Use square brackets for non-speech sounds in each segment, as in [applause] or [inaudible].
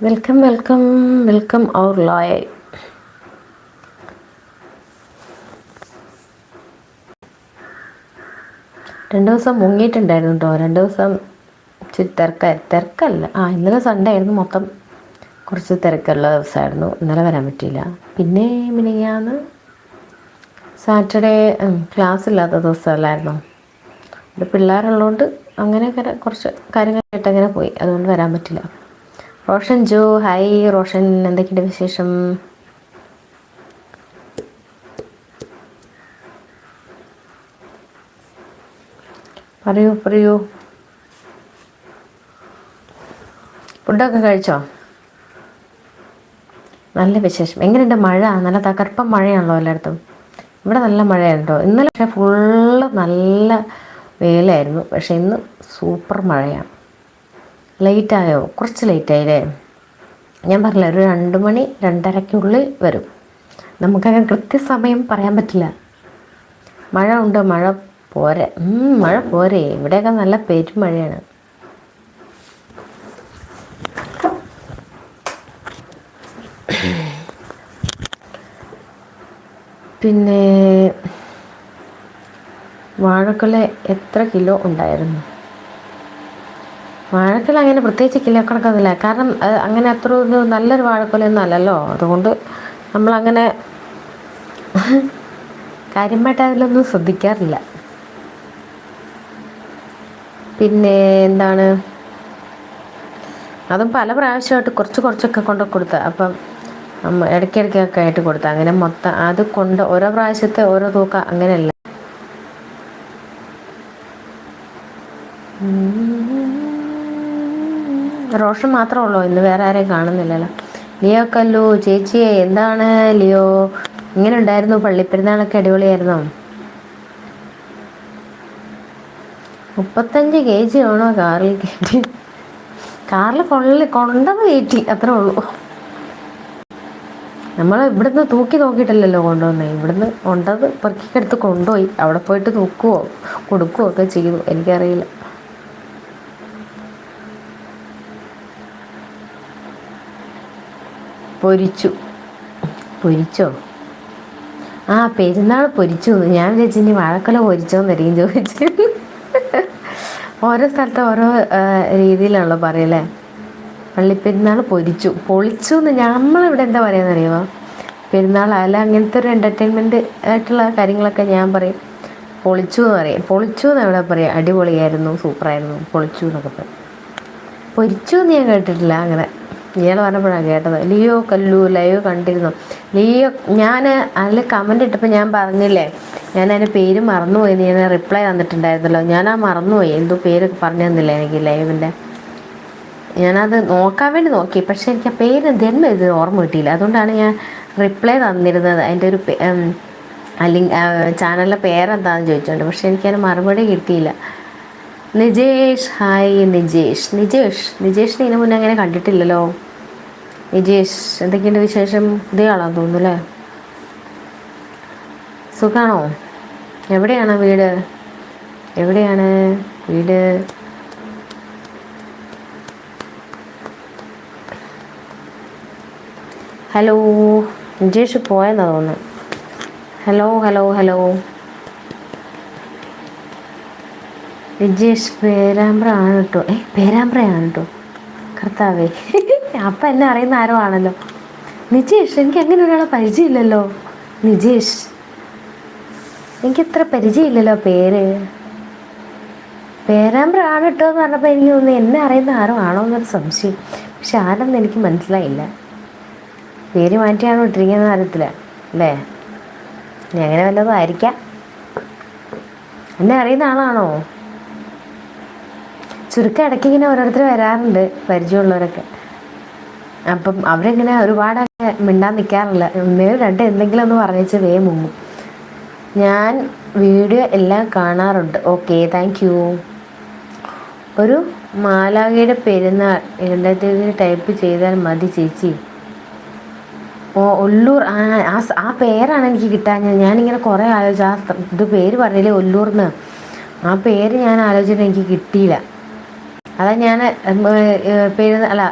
Welcome welcome welcome അവർ Loyal രണ്ട് ദിവസം മുങ്ങിയിട്ടുണ്ടായിരുന്നു കേട്ടോ രണ്ട് ദിവസം ഇച്ചിരി തിരക്ക തിരക്കല്ല. ആ ഇന്നലെ സൺഡേ ആയിരുന്നു മൊത്തം കുറച്ച് തിരക്കുള്ള ദിവസമായിരുന്നു. ഇന്നലെ വരാൻ പറ്റിയില്ല. പിന്നെ മിനിങ്ങാന്ന് സാറ്റർഡേ ക്ലാസ് ഇല്ലാത്ത ദിവസമല്ലായിരുന്നു. ഇവിടെ പിള്ളേരുള്ളതുകൊണ്ട് അങ്ങനെ കുറച്ച് കാര്യങ്ങളായിട്ട് അങ്ങനെ പോയി. അതുകൊണ്ട് വരാൻ പറ്റില്ല. Roshan Jo hi Roshan. എന്തൊക്കെയുണ്ട് വിശേഷം? പറയൂ പറയൂ. ഫുഡൊക്കെ കഴിച്ചോ? നല്ല വിശേഷം. എങ്ങനെയുണ്ട് മഴ? നല്ല തകർപ്പം മഴയാണല്ലോ എല്ലായിടത്തും. ഇവിടെ നല്ല മഴയാണ് ഇന്നലെ പക്ഷേ ഫുള്ള് നല്ല വേലയായിരുന്നു പക്ഷെ ഇന്ന് സൂപ്പർ മഴയാണ്. ലേറ്റായോ കുറച്ച് ലേറ്റായില്ലേ ഞാൻ പറഞ്ഞില്ല ഒരു രണ്ട് മണി രണ്ടരയ്ക്കുള്ളിൽ വരും. നമുക്കങ്ങനെ കൃത്യസമയം പറയാൻ പറ്റില്ല. മഴ ഉണ്ട്? മഴ പോരെ. മഴ പോരെ. ഇവിടെയൊക്കെ നല്ല പെരുമഴയാണ് പിന്നെ വാഴക്കുല എത്ര കിലോ ഉണ്ടായിരുന്നു? വാഴക്കൊല അങ്ങനെ പ്രത്യേകിച്ച് കിലോ കണക്കൊന്നുമില്ല കാരണം അങ്ങനെ അത്ര നല്ലൊരു വാഴക്കൊലയൊന്നും അല്ലല്ലോ. അതുകൊണ്ട് നമ്മളങ്ങനെ കാര്യമായിട്ട് അതിലൊന്നും ശ്രദ്ധിക്കാറില്ല. പിന്നെ എന്താണ്? അതും പല പ്രാവശ്യമായിട്ട് കുറച്ച് കുറച്ചൊക്കെ കൊണ്ട് കൊടുത്ത. അപ്പം ഇടയ്ക്കിടയ്ക്കൊക്കെ ആയിട്ട് കൊടുത്ത. അങ്ങനെ മൊത്തം അത് കൊണ്ട് ഓരോ പ്രാവശ്യത്തെ ഓരോ തൂക്കം അങ്ങനെയല്ല. റോഷൻ മാത്രമേ ഉള്ളൂ ഇന്ന് വേറെ ആരെയും കാണുന്നില്ലല്ലോ. ലിയോ കല്ലു ചേച്ചിയെ എന്താണ് ലിയോ? ഇങ്ങനെ ഉണ്ടായിരുന്നു. പള്ളിപ്പെരുന്നാളൊക്കെ അടിപൊളിയായിരുന്നോ? മുപ്പത്തഞ്ച് കെ ജി ആണോ കാറിൽ കയറ്റി? കാറിൽ കൊള്ളി കൊണ്ടത് കയറ്റി. അത്രേ ഉള്ളൂ. നമ്മൾ ഇവിടുന്ന് തൂക്കി നോക്കിയിട്ടില്ലല്ലോ കൊണ്ടുവന്നേ. ഇവിടുന്ന് കൊണ്ടത് പെറുക്കിക്കെടുത്ത് കൊണ്ടുപോയി. അവിടെ പോയിട്ട് തൂക്കുവോ കൊടുക്കുവോ ഒക്കെ ചെയ്തു. എനിക്കറിയില്ല. പൊരിച്ചു. പൊരിച്ചോ? ആ പെരുന്നാൾ പൊരിച്ചു. ഞാൻ വിചാരിച്ചു വാഴക്കല വാഴക്കൊല പൊരിച്ചോന്നരിക്കും ചോദിച്ചു. ഓരോ സ്ഥലത്ത് ഓരോ രീതിയിലാണല്ലോ പറയല്ലേ? പള്ളിപ്പെരുന്നാൾ പൊരിച്ചു. പൊളിച്ചു എന്ന് നമ്മളിവിടെ എന്താ പറയുക പെരുന്നാൾ അല്ല അങ്ങനത്തെ ഒരു എന്റർടൈൻമെന്റ് ആയിട്ടുള്ള കാര്യങ്ങളൊക്കെ ഞാൻ പറയും. പൊളിച്ചു എന്ന് പറയും. പൊളിച്ചു എന്ന് എവിടെ പറയാം? അടിപൊളിയായിരുന്നു സൂപ്പറായിരുന്നു. പൊളിച്ചു എന്നൊക്കെ പറയും. പൊരിച്ചു എന്ന് ഞാൻ കേട്ടിട്ടില്ല അങ്ങനെ. ഇയാൾ പറഞ്ഞപ്പോഴാണ് കേട്ടത്. ലിയോ കല്ലു ലൈവ് കണ്ടിരുന്നു. ലിയോ ഞാൻ അതിൽ കമന്റ് ഇട്ടപ്പോൾ ഞാൻ പറഞ്ഞില്ലേ ഞാൻ അതിന്റെ പേര് മറന്നുപോയി ഞാൻ റിപ്ലൈ തന്നിട്ടുണ്ടായിരുന്നല്ലോ. ഞാൻ ആ മറന്നുപോയി. എന്തോ പേര് പറഞ്ഞു തന്നില്ല എനിക്ക് ലൈവിന്റെ ഞാനത് നോക്കാൻ വേണ്ടി നോക്കി. പക്ഷേ എനിക്ക് ആ പേര് എന്തെന്ന് ഇത് ഓർമ്മ കിട്ടിയില്ല. അതുകൊണ്ടാണ് ഞാൻ റിപ്ലൈ തന്നിരുന്നത്. അതിന്റെ ഒരു അല്ലെങ്കിൽ ചാനലിലെ പേരെന്താണെന്ന് ചോദിച്ചോണ്ട്. പക്ഷേ എനിക്കതിന് മറുപടി കിട്ടിയില്ല. നിജേഷ് ഹായ് നിജേഷ്. നിജേഷ് നിജേഷിനെ ഇതിനു മുന്നേ അങ്ങനെ കണ്ടിട്ടില്ലല്ലോ. നിജേഷ് എന്തൊക്കെയുണ്ട് വിശേഷം? പുതിയ ആളാന്ന് തോന്നുന്നു അല്ലേ? സുഖാണോ? എവിടെയാണ് വീട്? എവിടെയാണ് വീട്? ഹലോ വിജേഷ് പോയെന്നാ തോന്നുന്നു. Hello hello hello. Vijesh Perambra ആണ് കേട്ടോ ഏ പേരാമ്പ്രയാണ് കേട്ടോ കർത്താവേ അപ്പം എന്നെ അറിയുന്ന ആരോ ആണല്ലോ. നിജേഷ് എനിക്ക് അങ്ങനെ ഒരാളെ പരിചയമില്ലല്ലോ. നിജേഷ് എനിക്ക് ഇത്ര പരിചയമില്ലല്ലോ പേര്. പേരാമ്പ്ര ആണ് കേട്ടോ എന്ന് പറഞ്ഞപ്പോൾ എനിക്ക് തോന്നുന്നു എന്നെ അറിയുന്ന ആരോ ആണോ എന്നൊരു സംശയം. പക്ഷെ ആരെന്ന് എനിക്ക് മനസ്സിലായില്ല. പേര് മാറ്റിയാണോ ഇട്ടിരിക്കുന്ന അറിയത്തില്ല അല്ലേ? ഞാൻ അങ്ങനെ വല്ലതും ആയിരിക്കാം. എന്നെ അറിയുന്ന ആളാണോ? ചുരുക്കം ഇടയ്ക്ക് ഇങ്ങനെ ഓരോരുത്തർ വരാറുണ്ട് പരിചയമുള്ളവരൊക്കെ. അപ്പം അവരിങ്ങനെ ഒരുപാട് മിണ്ടാൻ നിൽക്കാറില്ല ഒന്നേലും രണ്ട് എന്തെങ്കിലും ഒന്ന് പറഞ്ഞേച്ച് വേ മുങ്ങും. ഞാൻ വീഡിയോ എല്ലാം കാണാറുണ്ട്. Okay thank you. ഒരു മാലാഖയുടെ പെരുന്നാൾ രണ്ടായിരത്തി ടൈപ്പ് ചെയ്താൽ മതി ചേച്ചി. ഓ ഒല്ലൂർ ആ ആ പേരാണ് എനിക്ക് കിട്ടാഞ്ഞത് ഞാനിങ്ങനെ കുറേ ആലോചിച്ചു ആ ഇത് പേര് പറഞ്ഞില്ലേ ഒല്ലൂർന്ന്. ആ പേര് ഞാൻ ആലോചിച്ചിട്ട് എനിക്ക് കിട്ടിയില്ല. അതാ ഞാൻ പേര് അല്ല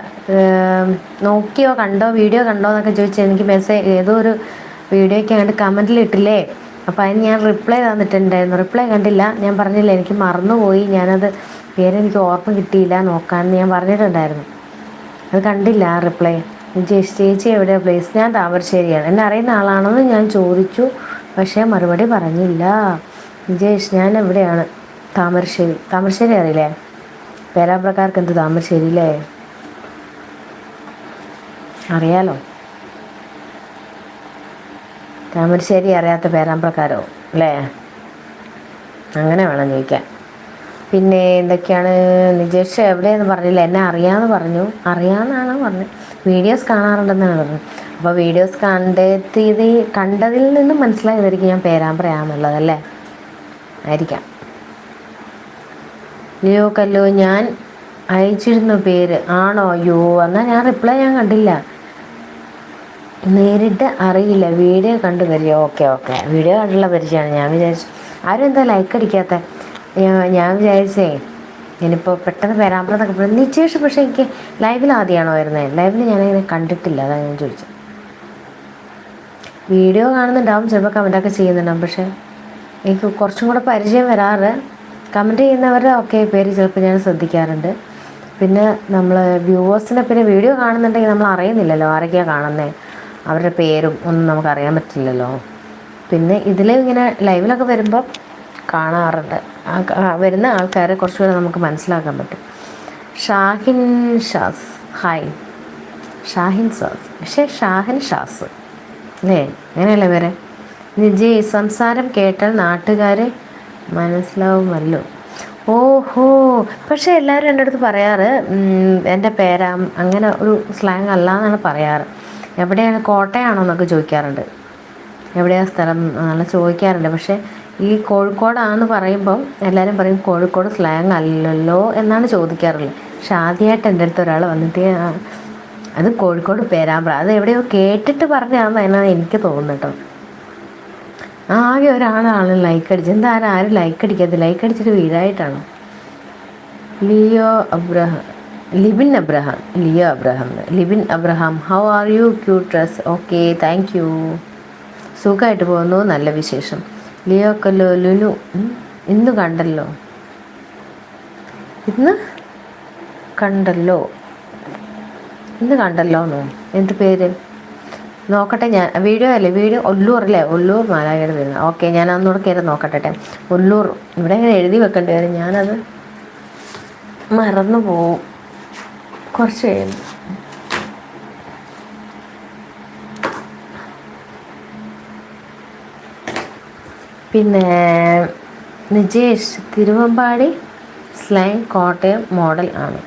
നോക്കിയോ കണ്ടോ വീഡിയോ കണ്ടോ എന്നൊക്കെ ചോദിച്ചാൽ എനിക്ക് മെസ്സേജ് ഏതോ ഒരു വീഡിയോയ്ക്ക് അങ്ങോട്ട് കമന്റിൽ ഇട്ടില്ലേ? അപ്പോൾ അതിന് ഞാൻ റിപ്ലൈ തന്നിട്ടുണ്ടായിരുന്നു. റിപ്ലൈ കണ്ടില്ല. ഞാൻ പറഞ്ഞില്ല എനിക്ക് മറന്നുപോയി. ഞാനത് പേരെനിക്ക് ഓർമ്മ കിട്ടിയില്ല നോക്കാമെന്ന് ഞാൻ പറഞ്ഞിട്ടുണ്ടായിരുന്നു. അത് കണ്ടില്ല ആ റിപ്ലൈ ചേച്ചി എവിടെയാണ് പ്ലേസ് ഞാൻ താമരശ്ശേരിയാണ്. എന്നെ അറിയുന്ന ആളാണെന്ന് ഞാൻ ചോദിച്ചു. പക്ഷേ മറുപടി പറഞ്ഞില്ല. വിജേഷ് ഞാൻ എവിടെയാണ്? താമരശ്ശേരി. താമരശ്ശേരി അറിയില്ലേ? പേരാമ്പ്രക്കാർക്ക് എന്ത് താമര അല്ലേ അറിയാലോ. താമരശ്ശേരി അറിയാത്ത പേരാമ്പ്രക്കാരോ അല്ലേ? അങ്ങനെ വേണം ചോദിക്കാൻ. പിന്നെ എന്തൊക്കെയാണ്? നിജേഷ് എവിടെയെന്ന് പറഞ്ഞില്ല. എന്നെ അറിയാമെന്ന് പറഞ്ഞു. അറിയാമെന്നാണ് പറഞ്ഞത്. വീഡിയോസ് കാണാറുണ്ടെന്നാണ് പറഞ്ഞത്. അപ്പോൾ വീഡിയോസ് കണ്ടെത്തിയത് കണ്ടതിൽ നിന്നും മനസ്സിലായതായിരിക്കും ഞാൻ പേരാമ്പ്രയാന്നുള്ളതല്ലേ ആയിരിക്കാം. ലിയോ കല്ലോ ഞാൻ അയച്ചിരുന്നു പേര് ആണോ അയ്യോ എന്നാൽ ഞാൻ റിപ്ലൈ ഞാൻ കണ്ടില്ല. നേരിട്ട് അറിയില്ല വീഡിയോ കണ്ടു പരിചയം ഓക്കെ ഓക്കെ വീഡിയോ കണ്ടുള്ള പരിചയമാണ്. ഞാൻ വിചാരിച്ചു ആരും എന്താ ലൈക്ക് അടിക്കാത്ത? ഞാൻ വിചാരിച്ചേ ഇനിയിപ്പോൾ പെട്ടെന്ന് വരാമ്പളെന്നൊക്കെ പറഞ്ഞു. നിശ്ചേഷം പക്ഷേ എനിക്ക് ലൈവിൽ ആദ്യമാണോ വരുന്നത് ലൈവിൽ ഞാനങ്ങനെ കണ്ടിട്ടില്ല അതാണ് ഞാൻ ചോദിച്ചത് വീഡിയോ കാണുന്നുണ്ടാവും ചിലപ്പോൾ കമന്റൊക്കെ ചെയ്യുന്നുണ്ടാവും പക്ഷേ എനിക്ക് കുറച്ചും കൂടെ പരിചയം വരാറ്. കമന്റ് ചെയ്യുന്നവരുടെ ഒക്കെ പേര് ചിലപ്പോൾ ഞാൻ ശ്രദ്ധിക്കാറുണ്ട്. പിന്നെ നമ്മൾ വ്യൂവേഴ്സിനെ പിന്നെ വീഡിയോ കാണുന്നുണ്ടെങ്കിൽ നമ്മൾ അറിയുന്നില്ലല്ലോ ആരൊക്കെയാണ് കാണുന്നത് അവരുടെ പേരും ഒന്നും നമുക്ക് അറിയാൻ പറ്റില്ലല്ലോ. പിന്നെ ഇതിൽ ഇങ്ങനെ ലൈവിലൊക്കെ വരുമ്പോൾ കാണാറുണ്ട്. വരുന്ന ആൾക്കാരെ കുറച്ചുകൂടെ നമുക്ക് മനസ്സിലാക്കാൻ പറ്റും. ഷാഹിൻ ഷാസ്. ഹായ് ഷാഹിൻ സാസ്. പക്ഷേ ഷാഹിൻ ഷാസ്. അല്ലേ? അങ്ങനെയല്ലേ വരെ നിജി സംസാരം കേട്ടാൽ നാട്ടുകാരെ മനസ്സിലാവുമല്ലോ ഓഹോ. പക്ഷേ എല്ലാവരും എന്റെ അടുത്ത് പറയാറ് എന്റെ പേരാ അങ്ങനെ ഒരു സ്ലാങ് അല്ല എന്നാണ് പറയാറ്. എവിടെയാണ് കോട്ടയാണോ എന്നൊക്കെ ചോദിക്കാറുണ്ട്. എവിടെയാണ് സ്ഥലം നല്ല ചോദിക്കാറുണ്ട്. പക്ഷേ ഈ കോഴിക്കോടാന്ന് പറയുമ്പം എല്ലാവരും പറയും കോഴിക്കോട് സ്ലാങ് അല്ലല്ലോ എന്നാണ് ചോദിക്കാറുള്ളത് പക്ഷെ ആദ്യമായിട്ട് എന്റെ അടുത്ത് ഒരാൾ വന്നിട്ട് അത് കോഴിക്കോട് പേരാമ്പ്ര. അത് എവിടെയോ കേട്ടിട്ട് പറഞ്ഞാന്ന് എന്നാണ് എനിക്ക് തോന്നുന്നു ആകെ ഒരാളാണ് ലൈക്ക് അടിച്ചത്. എന്താ ആരും ലൈക്ക് അടിക്കാത്ത ലൈക്ക് അടിച്ചിട്ട് വീടായിട്ടാണ്. Leo Abraham Libin Abraham Leo Abraham. Libin Abraham how are you cute dress okay thank you സുഖമായിട്ട് പോകുന്നു. നല്ല വിശേഷം. ലിയോ കല്ലോ ലുനു ഇന്ന് കണ്ടല്ലോ. ഇന്ന് കണ്ടല്ലോ. ഇന്ന് കണ്ടല്ലോ എന്നോ എന്ത് പേര്? നോക്കട്ടെ ഞാൻ വീഡിയോ അല്ലേ? വീഡിയോ ഒല്ലൂറല്ലേ ഒല്ലൂർ മാലാകേട് വരുന്നത് ഓക്കെ ഞാൻ അന്നൂടെ കയറി നോക്കട്ടെ ഒല്ലൂർ. ഇവിടെ ഇങ്ങനെ എഴുതി വെക്കേണ്ടി? വരും ഞാനത് മറന്നു പോവും. കുറച്ച് കഴിയുന്നു പിന്നെ നിജേഷ് തിരുവമ്പാടി സ്ലൈം കോട്ടയം മോഡൽ ആണ്.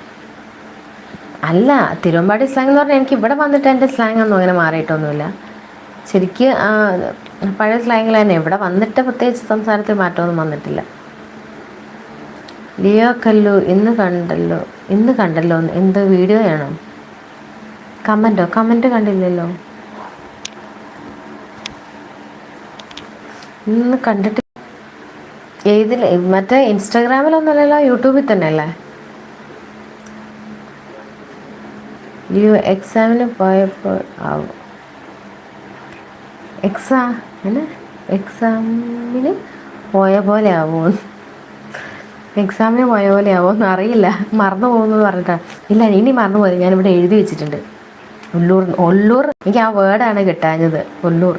അല്ല തിരുവമ്പാടി സ്ലാങ് എന്ന് പറഞ്ഞാൽ എനിക്ക് ഇവിടെ വന്നിട്ട് എന്റെ സ്ലാങ് ഒന്നും അങ്ങനെ മാറിയിട്ടൊന്നുമില്ല. ശരിക്ക് പഴയ സ്ലാങ്ങിൽ തന്നെ. ഇവിടെ വന്നിട്ട് പ്രത്യേകിച്ച് സംസാരത്തിൽ മാറ്റമൊന്നും വന്നിട്ടില്ല. ലിയോ കല്ലു ഇന്ന് കണ്ടല്ലോ ഇന്ന് കണ്ടല്ലോ എന്ത് വീഡിയോ ആണോ? കമന്റോ കമന്റ് കണ്ടില്ലല്ലോ. ഇന്ന് കണ്ടിട്ട് ഏതിൽ മറ്റേ ഇൻസ്റ്റാഗ്രാമിലൊന്നുമല്ലല്ലോ യൂട്യൂബിൽ തന്നെ അല്ലേ ലിയോ എക്സാമിന് പോയപ്പോൾ ആവും. എക്സാം അല്ല? എക്സാമിന് പോയ പോലെ ആവുമോ എക്സാമിന് പോയ പോലെ ആവുമെന്ന് അറിയില്ല. മറന്നു പോകുമെന്ന് പറഞ്ഞിട്ടാണ് ഇല്ല ഇനി മറന്നു പോയത് ഞാനിവിടെ എഴുതി വെച്ചിട്ടുണ്ട്. ഉള്ളൂർ ഉള്ളൂർ. എനിക്ക് ആ വേർഡാണ് കിട്ടാഞ്ഞത്. ഉള്ളൂർ.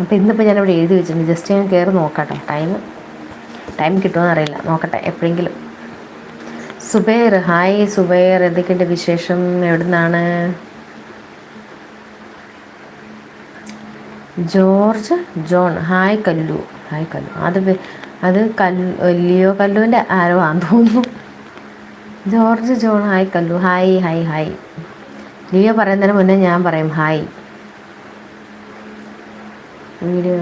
അപ്പോൾ ഇന്നിപ്പോൾ ഞാനിവിടെ എഴുതി വെച്ചിട്ടുണ്ട്. ജസ്റ്റ് ഞാൻ കയറി നോക്കട്ടെ. ടൈം ടൈം കിട്ടുമോ എന്നറിയില്ല നോക്കട്ടെ എപ്പോഴെങ്കിലും. സുബൈർ ഹായ് സുബേർ എന്തൊക്കെയുണ്ട് വിശേഷം? എവിടുന്നാണ്? George John hi Kallu hi Kallu. അത് അത് കല്ലു ലിയോ കല്ലുവിന്റെ ആരോ ആണെന്ന് തോന്നുന്നു. George John hi Kallu hi hi hi. Leo പറയുന്നതിന് മുന്നേ ഞാൻ പറയും ഹായ്. വീഡിയോ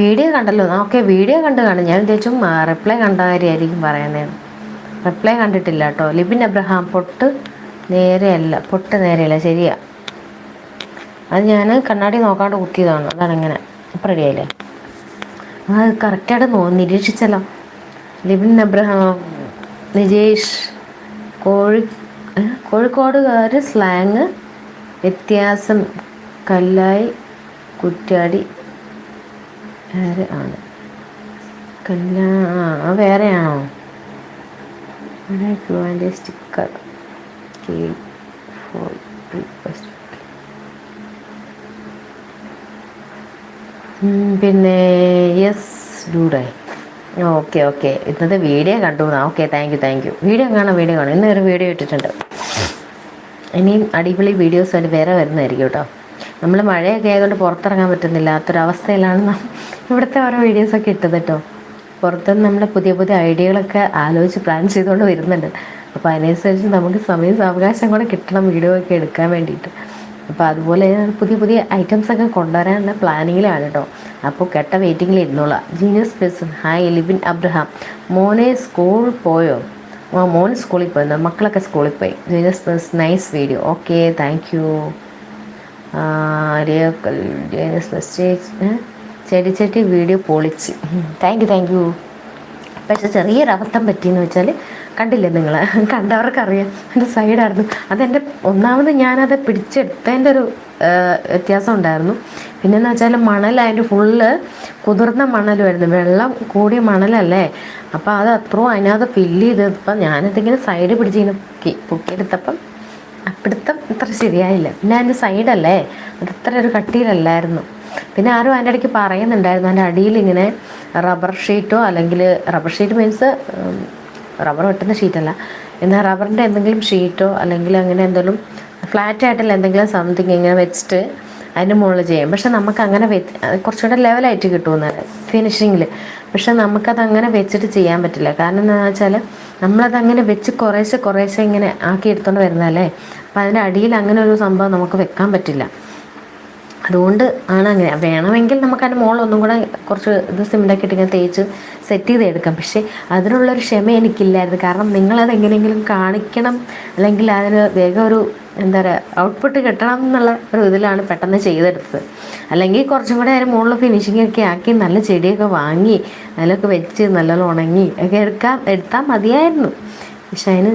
വീഡിയോ കണ്ടല്ലോ. ഓക്കെ വീഡിയോ കണ്ട് കാണും. ഞാൻ വിചാരിച്ചും റിപ്ലൈ കണ്ട കാര്യമായിരിക്കും പറയുന്നത് റിപ്ലൈ കണ്ടിട്ടില്ല കേട്ടോ. ലിബിൻ അബ്രഹാം പൊട്ട് നേരെയല്ല പൊട്ട് നേരെയല്ല ശരിയാ. അത് ഞാൻ കണ്ണാടി നോക്കാണ്ട് കുത്തിയതാണ്. അതാണ് ഇങ്ങനെ ഇപ്പം റെഡിയായില്ലേ അത് കറക്റ്റായിട്ട് നോ നിരീക്ഷിച്ചല്ലോ. ലിബിൻ അബ്രഹാം നിജേഷ് കോഴി കോഴിക്കോടുകാർ സ്ലാങ് വ്യത്യാസം കല്ലായി കുറ്റാടി ആണ്? കല്ലാ വേറെയാണോ? ഇവിടെ സ്റ്റിക്കർ. കെ ഫോർ റിക്വസ്റ്റ് പിന്നെ യെസ് ഡൂഡേ ഓക്കെ ഓക്കെ ഇന്നത്തെ വീഡിയോ കണ്ടു okay thank you thank you video കാണാം വീഡിയോ കാണാം. ഇന്ന് ഒരു വീഡിയോ ഇട്ടിട്ടുണ്ട്. ഇനിയും അടിപൊളി വീഡിയോസ് ആയിട്ട് വേറെ വരുന്നതായിരിക്കും കേട്ടോ. നമ്മൾ മഴയൊക്കെ ആയതുകൊണ്ട് പുറത്തിറങ്ങാൻ പറ്റുന്നില്ലാത്തൊരവസ്ഥയിലാണ് ഇവിടുത്തെ ഓരോ വീഡിയോസൊക്കെ ഇട്ടത് കേട്ടോ. പുറത്തുനിന്ന് നമ്മൾ പുതിയ പുതിയ ഐഡിയകളൊക്കെ ആലോചിച്ച് പ്ലാൻ ചെയ്തുകൊണ്ട് വരുന്നുണ്ട്. അപ്പോൾ അതിനനുസരിച്ച് നമുക്ക് സമയം സാവകാശം കൂടെ കിട്ടണം വീഡിയോ ഒക്കെ എടുക്കാൻ വേണ്ടിയിട്ട്. അപ്പോൾ അതുപോലെ പുതിയ പുതിയ ഐറ്റംസ് ഒക്കെ കൊണ്ടുവരാനുള്ള പ്ലാനിങ്ങിലാണ് കേട്ടോ അപ്പോൾ കെട്ട വെയിറ്റിങ്ങിൽ ഇരുന്നോളാം. Genius person hi Libin Abraham. മോനെ സ്കൂൾ പോയോ? ആ മോൻ സ്കൂളിൽ പോയിരുന്നു മക്കളൊക്കെ സ്കൂളിൽ പോയി. Genius person nice video okay thank you ചെടി ചെടി വീഡിയോ പൊളിച്ച്. താങ്ക് യു താങ്ക് യു പക്ഷെ ചെറിയൊരു അബദ്ധം പറ്റിയെന്ന് വെച്ചാൽ കണ്ടില്ലേ നിങ്ങൾ കണ്ടവർക്കറിയാം. എന്റെ സൈഡായിരുന്നു. അതെന്റെ ഒന്നാമത് ഞാനത് പിടിച്ചെടുത്തതിന്റെ ഒരു വ്യത്യാസം ഉണ്ടായിരുന്നു. പിന്നെന്ന് വെച്ചാൽ അതിന്റെ ഫുള്ള് കുതിർന്ന മണലുമായിരുന്നു. വെള്ളം കൂടിയ മണലല്ലേ? അപ്പോൾ അത് അത്രയും അതിനകത്ത് ഫില്ല് ചെയ്തപ്പം ഞാനിതിങ്ങനെ സൈഡ് പിടിച്ചിങ്ങനെ പൊക്കി പൊക്കിയെടുത്തപ്പം അപ്പിടുത്തം ഇത്ര ശരിയായില്ല. പിന്നെ അതിന്റെ സൈഡല്ലേ അത് ഇത്ര ഒരു കട്ടിയിലല്ലായിരുന്നു. പിന്നെ ആരും അതിന്റെ ഇടയ്ക്ക് പറയുന്നുണ്ടായിരുന്നു അതിന്റെ അടിയിൽ ഇങ്ങനെ റബ്ബർ ഷീറ്റോ അല്ലെങ്കിൽ റബ്ബർ ഷീറ്റ് മീൻസ് റബ്ബർ വെട്ടുന്ന ഷീറ്റല്ല എന്നാൽ റബ്ബറിന്റെ എന്തെങ്കിലും ഷീറ്റോ അല്ലെങ്കിൽ അങ്ങനെ എന്തെങ്കിലും ഫ്ലാറ്റ് ആയിട്ടുള്ള എന്തെങ്കിലും സംതിങ് ഇങ്ങനെ വെച്ചിട്ട് അതിന്റെ മുകളിൽ ചെയ്യും. പക്ഷെ നമുക്ക് അങ്ങനെ വെച്ച് കുറച്ചുകൂടെ ലെവലായിട്ട് കിട്ടുമെന്നാണ് ഫിനിഷിങ്ങിൽ പക്ഷെ നമുക്കത് അങ്ങനെ വെച്ചിട്ട് ചെയ്യാൻ പറ്റില്ല. കാരണം എന്താണെന്ന് വെച്ചാൽ നമ്മളത് അങ്ങനെ വെച്ച് കുറേശ്ശെ കുറേശ്ശെ ഇങ്ങനെ ആക്കി എടുത്തുകൊണ്ട് വരുന്നതല്ലേ? അപ്പോൾ അതിന്റെ അടിയിൽ അങ്ങനെ ഒരു സംഭവം നമുക്ക് വെക്കാൻ പറ്റില്ല. അതുകൊണ്ട് ആണ് അങ്ങനെ. വേണമെങ്കിൽ നമുക്ക് അതിന്റെ മുകളിൽ കൂടെ കുറച്ച് ഇത് സിമെന്റൊക്കെ ഇട്ട് തേച്ച് സെറ്റ് ചെയ്തെടുക്കാം. പക്ഷേ അതിനുള്ളൊരു ക്ഷമ എനിക്കില്ലായിരുന്നു. കാരണം നിങ്ങളത് എങ്ങനെയെങ്കിലും കാണിക്കണം. അല്ലെങ്കിൽ അതിന് വേഗം ഒരു എന്താ പറയുക ഔട്ട്പുട്ട് കിട്ടണം എന്നുള്ള ഒരു ഇതിലാണ് പെട്ടെന്ന് ചെയ്തെടുത്തത്. അല്ലെങ്കിൽ കുറച്ചും കൂടെ അതിന് മുകളിൽ ഫിനിഷിംഗ് ഒക്കെ ആക്കി നല്ല ചെടിയൊക്കെ വാങ്ങി അതിലൊക്കെ വെച്ച് നല്ലോണം ഉണങ്ങി ഒക്കെ എടുക്കാൻ എടുത്താൽ മതിയായിരുന്നു. പക്ഷെ അതിന്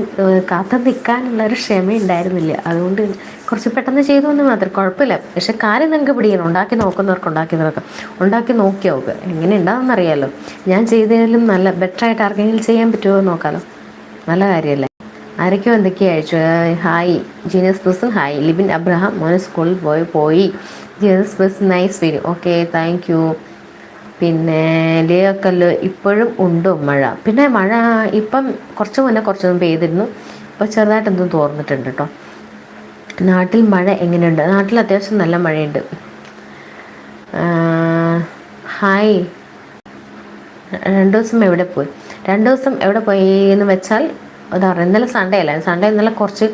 കാത്തു നിൽക്കാനുള്ള ഒരു ക്ഷമ ഉണ്ടായിരുന്നില്ല. അതുകൊണ്ട് കുറച്ച് പെട്ടെന്ന് ചെയ്തു എന്ന് മാത്രം കുഴപ്പമില്ല. പക്ഷെ കാര്യം നിങ്ങൾക്ക് പിടിക്കണം ഉണ്ടാക്കി നോക്കുന്നവർക്ക് ഉണ്ടാക്കി നോക്കാം ഉണ്ടാക്കി നോക്കി നോക്ക് എങ്ങനെ ഉണ്ടാവുമെന്നറിയാലോ ഞാൻ ചെയ്തതിലും നല്ല ബെറ്റർ ആയിട്ട് ആർക്കെങ്കിലും ചെയ്യാൻ പറ്റുമോ എന്ന് നോക്കാലോ. നല്ല കാര്യമല്ലേ. ആരൊക്കെയോ എന്തൊക്കെയാ അയച്ചു. Hi. Genius person hi. Libin Abraham മോനെ സ്കൂളിൽ പോയി പോയി. Genius person nice video. Okay thank you. പിന്നെ ലേക്കല്ല് ഇപ്പോഴും ഉണ്ട് മഴ. പിന്നെ മഴ ഇപ്പം കുറച്ച് മുന്നേ കുറച്ചൊന്നും പെയ്തിരുന്നു. ഇപ്പോൾ ചെറുതായിട്ടൊന്നും തോർന്നിട്ടുണ്ട് കേട്ടോ നാട്ടിൽ മഴ എങ്ങനെയുണ്ട്? നാട്ടിൽ അത്യാവശ്യം നല്ല മഴയുണ്ട്. ഹായ്. രണ്ട് ദിവസം എവിടെ പോയി? രണ്ട് ദിവസം എവിടെ പോയി എന്ന് വെച്ചാൽ എന്താ ഇന്നലെ സൺഡേ അല്ലേ? സൺഡേ ഇന്നലെ കുറച്ച്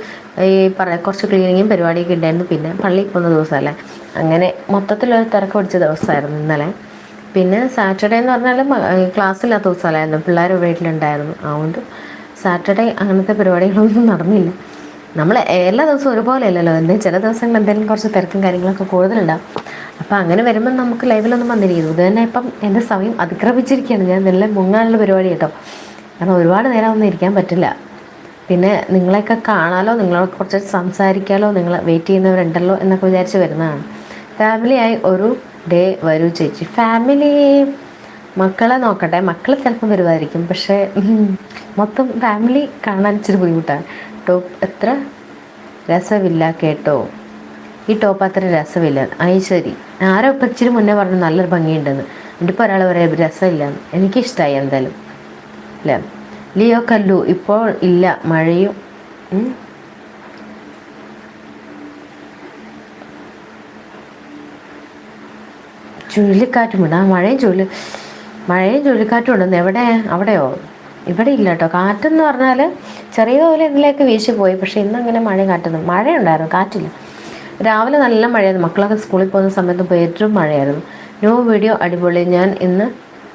ഈ പറ കുറച്ച് ക്ലീനിങ്ങും പരിപാടിയൊക്കെ ഉണ്ടായിരുന്നു. പിന്നെ പള്ളിയിൽ പോകുന്ന ദിവസമല്ലേ? അങ്ങനെ മൊത്തത്തിലൊരു തിരക്ക് പിടിച്ച ദിവസമായിരുന്നു ഇന്നലെ. പിന്നെ സാറ്റർഡേ എന്ന് പറഞ്ഞാൽ ക്ലാസ്സില്ലാത്ത ദിവസമല്ലായിരുന്നു. പിള്ളേർ വീട്ടിലുണ്ടായിരുന്നു. അതുകൊണ്ട് സാറ്റർഡേ അങ്ങനത്തെ പരിപാടികളൊന്നും നടന്നില്ല. നമ്മൾ എല്ലാ ദിവസവും ഒരുപോലെ അല്ലല്ലോ. എന്തെങ്കിലും ചില ദിവസങ്ങൾ എന്തെങ്കിലും കുറച്ച് തിരക്കും കാര്യങ്ങളൊക്കെ കൂടുതലുണ്ടാവും. അപ്പോൾ അങ്ങനെ വരുമ്പോൾ നമുക്ക് ലൈവിലൊന്നും വന്നിരിക്കുന്നു ഇത് തന്നെ ഇപ്പം എന്റെ സമയം അതിക്രമിച്ചിരിക്കുകയാണ്. ഞാൻ നല്ല മുങ്ങാനുള്ള പരിപാടി കേട്ടോ. കാരണം ഒരുപാട് നേരം ഒന്നും ഇരിക്കാൻ പറ്റില്ല. പിന്നെ നിങ്ങളെയൊക്കെ കാണാലോ നിങ്ങളോട് കുറച്ച് സംസാരിക്കാലോ നിങ്ങളെ വെയിറ്റ് ചെയ്യുന്നവരുണ്ടല്ലോ എന്നൊക്കെ വിചാരിച്ച് വരുന്നതാണ്. ഫാമിലിയായി ഒരു ഡേ വരൂ ചേച്ചി. ഫാമിലി മക്കളെ നോക്കട്ടെ. മക്കൾ ചിലപ്പോൾ വരുമായിരിക്കും പക്ഷേ മൊത്തം ഫാമിലി കാണാൻ ഇച്ചിരി ബുദ്ധിമുട്ടാണ്. ടോപ്പ് എത്ര? രസമില്ല കേട്ടോ. ഈ ടോപ്പ് അത്ര രസമില്ല. അത് ശരി. ആരോ ഇപ്പം ഇച്ചിരി മുന്നേ പറഞ്ഞു നല്ലൊരു ഭംഗിയുണ്ടെന്ന്. എന്റെ ഇപ്പോൾ ഒരാൾ പറയാം രസമില്ല എനിക്കിഷ്ടമായി എന്തായാലും. അല്ലേ? ലിയോ കല്ലു ഇപ്പോൾ ഇല്ല. മഴയും ചുഴലിക്കാറ്റുമുണ്ട് ആ മഴയും ചുഴലി മഴയും ചുഴലിക്കാറ്റും ഉണ്ടെന്ന്. എവിടെ? അവിടെയോ? ഇവിടെ ഇല്ല കേട്ടോ. കാറ്റെന്ന് പറഞ്ഞാൽ ചെറിയ പോലെ ഇതിലേക്ക് വീശി പോയി. പക്ഷേ ഇന്നങ്ങനെ മഴ കാറ്റൊന്നും മഴയുണ്ടായിരുന്നു. കാറ്റില്ല. രാവിലെ നല്ല മഴയായിരുന്നു. മക്കളൊക്കെ സ്കൂളിൽ പോകുന്ന സമയത്ത് ഏറ്റവും മഴയായിരുന്നു. ന്യൂ വീഡിയോ അടിപൊളി. ഞാൻ ഇന്ന്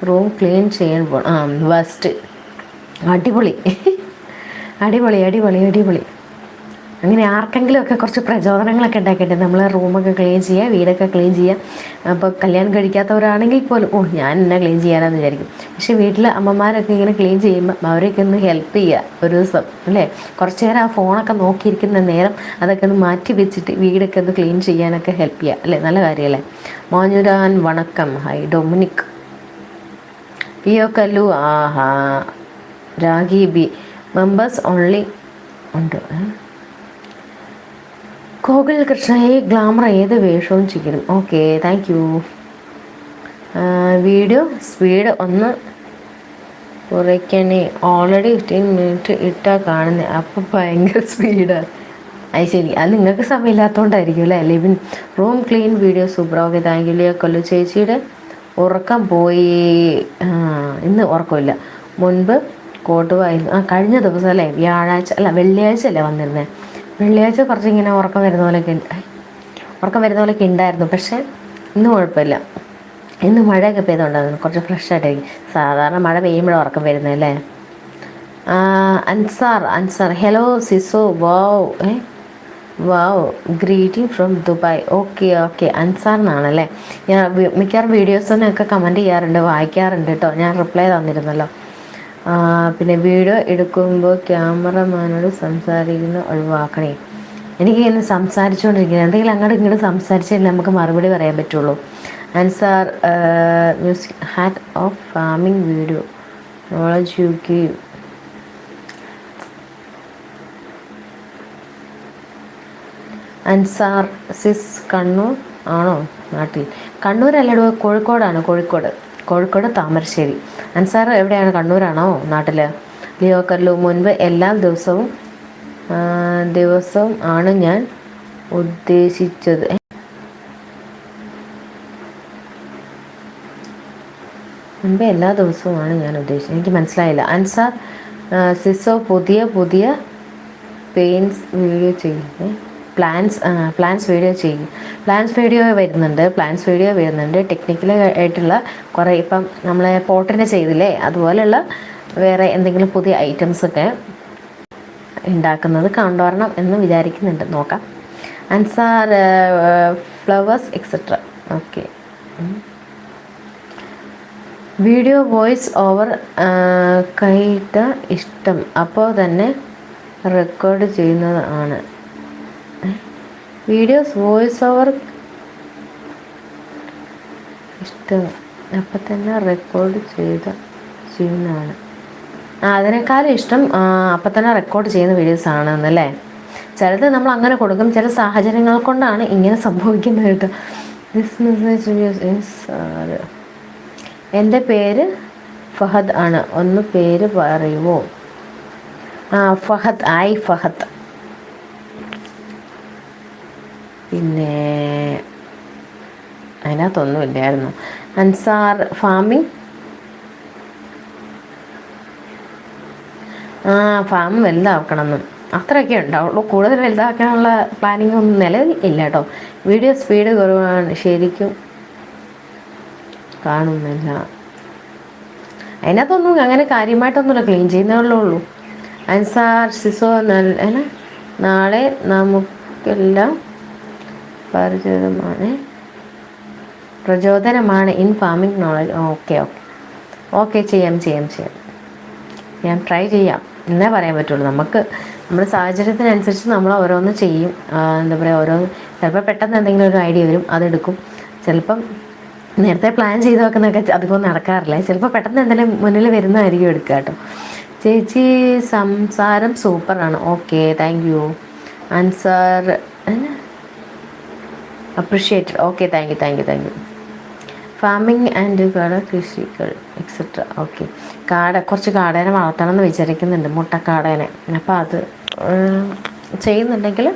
റൂം ക്ലീൻ ചെയ്യാൻ പോകണം ആ ഫസ്റ്റ് [laughs] അടിപൊളി. അടിപൊളി അടിപൊളി അടിപൊളി. അങ്ങനെ ആർക്കെങ്കിലും ഒക്കെ കുറച്ച് പ്രചോദനങ്ങളൊക്കെ ഉണ്ടാക്കിയിട്ട് നമ്മൾ റൂമൊക്കെ ക്ലീൻ ചെയ്യുക വീടൊക്കെ ക്ലീൻ ചെയ്യുക. അപ്പോൾ കല്യാണം കഴിക്കാത്തവരാണെങ്കിൽ പോലും ഓ ഞാൻ എന്നെ ക്ലീൻ ചെയ്യാനാന്ന് വിചാരിക്കും. പക്ഷേ വീട്ടിൽ അമ്മമാരൊക്കെ ഇങ്ങനെ ക്ലീൻ ചെയ്യുമ്പോൾ അവരൊക്കെ ഒന്ന് ഹെൽപ്പ് ചെയ്യുക ഒരു ദിവസം അല്ലേ? കുറച്ച് നേരം ആ ഫോണൊക്കെ നോക്കിയിരിക്കുന്ന നേരം അതൊക്കെ ഒന്ന് മാറ്റി വെച്ചിട്ട് വീടൊക്കെ ഒന്ന് ക്ലീൻ ചെയ്യാനൊക്കെ ഹെൽപ്പ് ചെയ്യുക അല്ലേ? നല്ല കാര്യമല്ലേ? മോഞ്ഞുരാൻ വണക്കം. Hi Dominic. പിയോ കല്ലു ആഹാ. രാഗി ബി. മെമ്പേഴ്സ് ഓൺലി ഉണ്ട്. ഗോകുൽ കൃഷ്ണയെ ഗ്ലാമർ ഏത് വേഷവും ചെയ്യണം. Okay thank you video speed ഒന്ന് കുറയ്ക്കണേ. ഓൾറെഡി ഫിഫ്റ്റീൻ മിനിറ്റ് ഇട്ടാ കാണുന്നത് അപ്പം ഭയങ്കര സ്പീഡാണ് അത് ശരി. അത് നിങ്ങൾക്ക് സമയമില്ലാത്തതുകൊണ്ടായിരിക്കും അല്ലേ? Living room clean video super okay thank you Lia Kollu ചേച്ചിയുടെ ഉറക്കം പോയി. ഇന്ന് ഉറക്കമില്ല. മുൻപ് കോട്ടുവായിരുന്നു. ആ കഴിഞ്ഞ ദിവസം അല്ലേ? വ്യാഴാഴ്ച അല്ല വെള്ളിയാഴ്ച അല്ലേ വന്നിരുന്നത് വെള്ളിയാഴ്ച കുറച്ച് ഇങ്ങനെ ഉറക്കം വരുന്ന പോലെയൊക്കെ ഉറക്കം വരുന്ന പോലെയൊക്കെ ഉണ്ടായിരുന്നു പക്ഷേ ഇന്ന് കുഴപ്പമില്ല. ഇന്ന് മഴയൊക്കെ പെയ്തുകൊണ്ടായിരുന്നു കുറച്ച് ഫ്രഷ് ആയിട്ട് സാധാരണ മഴ പെയ്യുമ്പോഴും ഉറക്കം വരുന്നത് അല്ലേ? അൻസാർ അൻസാർ. ഹലോ സിസോ. വാവ് ഏ? Wow greeting from Dubai. Okay okay Ansar ഞാൻ മിക്കവാറും വീഡിയോസിനൊക്കെ കമന്റ് ചെയ്യാറുണ്ട് വായിക്കാറുണ്ട് കേട്ടോ. ഞാൻ റിപ്ലൈ തന്നിരുന്നല്ലോ. പിന്നെ വീഡിയോ എടുക്കുമ്പോൾ ക്യാമറമാനോട് സംസാരിക്കുന്ന ഒഴിവാക്കണേ. എനിക്ക് ഇങ്ങനെ സംസാരിച്ചുകൊണ്ടിരിക്കുന്നത് എന്തെങ്കിലും അങ്ങോട്ട് ഇങ്ങോട്ട് സംസാരിച്ചാൽ നമുക്ക് മറുപടി പറയാൻ പറ്റുള്ളൂ. Ansar music hat off farming video knowledge you give Ansar sis Kannur ആണോ? നാട്ടിൽ. കണ്ണൂരല്ലടോ കോഴിക്കോടാണ്? കോഴിക്കോട്. കോഴിക്കോട് താമരശ്ശേരി. അൻസാർ എവിടെയാണ്? കണ്ണൂരാണോ? നാട്ടിൽ ലിയോ കല്ലു മുൻപ് എല്ലാ ദിവസവും ദിവസവും ആണ് ഞാൻ ഉദ്ദേശിച്ചത്. മുൻപ് എല്ലാ ദിവസവുമാണ് ഞാൻ ഉദ്ദേശിച്ചത്. എനിക്ക് മനസ്സിലായില്ല. അൻസാർ സിസോ പുതിയ പുതിയ പെയിൻസ് വീഡിയോ ചെയ്യുന്നത്. പ്ലാൻസ് പ്ലാൻസ് വീഡിയോ ചെയ്യും. പ്ലാൻസ് വീഡിയോ വരുന്നുണ്ട് പ്ലാൻസ് വീഡിയോ വരുന്നുണ്ട്. ടെക്നിക്കൽ ആയിട്ടുള്ള കുറേ ഇപ്പം നമ്മളെ പോട്ടിന്റെ ചെയ്തില്ലേ? അതുപോലെയുള്ള വേറെ എന്തെങ്കിലും പുതിയ ഐറ്റംസൊക്കെ ഉണ്ടാക്കുന്നത് കൊണ്ടുവരണം എന്ന് വിചാരിക്കുന്നുണ്ട്. നോക്കാം. Ansar flowers etcetera okay video voice over കൈട്ട ഇഷ്ടം. അപ്പോൾ തന്നെ റെക്കോർഡ് ചെയ്യുന്നതാണ് വീഡിയോസ് വോയിസ് ഓവർ ഇഷ്ടം. അപ്പം തന്നെ റെക്കോർഡ് ചെയ്ത ചെയ്യുന്നതാണ് അതിനേക്കാളും ഇഷ്ടം അപ്പം തന്നെ റെക്കോർഡ് ചെയ്യുന്ന വീഡിയോസ് ആണ് എന്നല്ലേ ചിലത് നമ്മൾ അങ്ങനെ കൊടുക്കും ചില സാഹചര്യങ്ങൾ കൊണ്ടാണ് ഇങ്ങനെ സംഭവിക്കുന്നത് കേട്ടോ. ദിസ് മെസ്സേജ് വീഡിയോസ് എന്റെ പേര് ഫഹദ് ആണ്. ഒന്ന് പേര് പറയുമോ ആ ഫഹദ് ആയി ഫഹദ്. പിന്നെ അതിനകത്തൊന്നും ഇല്ലായിരുന്നു അൻസാർ ഫാമിംഗ് ആ ഫാം വലുതാക്കണമെന്നും. അത്രയൊക്കെ ഉണ്ടാവുള്ളൂ. കൂടുതൽ വലുതാക്കാനുള്ള പ്ലാനിങ് ഒന്നും നിലവിൽ ഇല്ല കേട്ടോ. വീഡിയോ സ്പീഡ് കുറവാണ്. ശരിക്കും കാണുന്നില്ല. അതിനകത്തൊന്നും അങ്ങനെ കാര്യമായിട്ടൊന്നുമില്ല. ക്ലീൻ ചെയ്യുന്നേ ഉള്ളൂ. അൻസാർ സിസോ നല്ല നാളെ നമുക്കെല്ലാം പരിചിതമാണ് പ്രചോദനമാണ് in farming knowledge okay okay okay ചെയ്യാം ചെയ്യാം ചെയ്യാം. ഞാൻ ട്രൈ ചെയ്യാം. എന്നേ പറയാൻ പറ്റുള്ളൂ. നമുക്ക് നമ്മുടെ സാഹചര്യത്തിനനുസരിച്ച് നമ്മൾ ഓരോന്ന് ചെയ്യും. എന്താ പറയുക ഓരോ ചിലപ്പോൾ പെട്ടെന്ന് എന്തെങ്കിലും ഒരു ഐഡിയ വരും അതെടുക്കും ചിലപ്പം നേരത്തെ പ്ലാൻ ചെയ്ത് വെക്കുന്നതൊക്കെ അധികം നടക്കാറില്ല. ചിലപ്പോൾ പെട്ടെന്ന് എന്തെങ്കിലും മുന്നിൽ വരുന്നതായിരിക്കും എടുക്കുക കേട്ടോ. ചേച്ചി സംസാരം സൂപ്പറാണ് okay thank you Ansar appreciated okay thank you thank you thank you farming and കട കൃഷികൾ എക്സെട്ര ഓക്കെ കാട കുറച്ച് കാടേനെ വളർത്തണം എന്ന് വിചാരിക്കുന്നുണ്ട് മുട്ടക്കാടേനെ. അപ്പോൾ അത് ചെയ്യുന്നുണ്ടെങ്കിൽ